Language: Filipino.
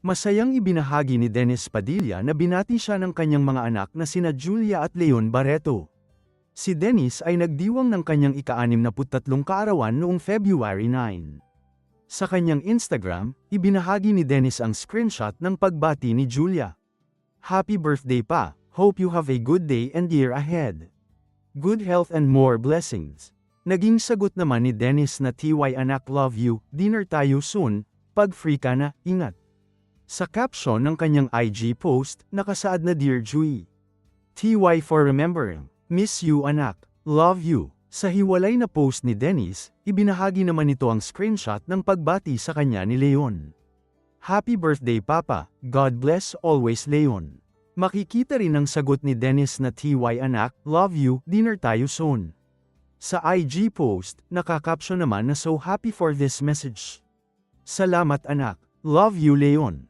Masayang ibinahagi ni Dennis Padilla na binati siya ng kanyang mga anak na sina Julia at Leon Barreto. Si Dennis ay nagdiwang ng kanyang ika-63 kaarawan noong February 9. Sa kanyang Instagram, ibinahagi ni Dennis ang screenshot ng pagbati ni Julia. Happy birthday pa, hope you have a good day and year ahead. Good health and more blessings. Naging sagot naman ni Dennis na TY anak love you, dinner tayo soon, pag free ka na, ingat. Sa caption ng kanyang IG post, nakasaad na Dear Jui. TY for remembering, miss you anak, love you. Sa hiwalay na post ni Dennis, ibinahagi naman nito ang screenshot ng pagbati sa kanya ni Leon. Happy birthday Papa, God bless always Leon. Makikita rin ang sagot ni Dennis na TY anak, love you, dinner tayo soon. Sa IG post, nakakaption naman na so happy for this message. Salamat anak, love you Leon.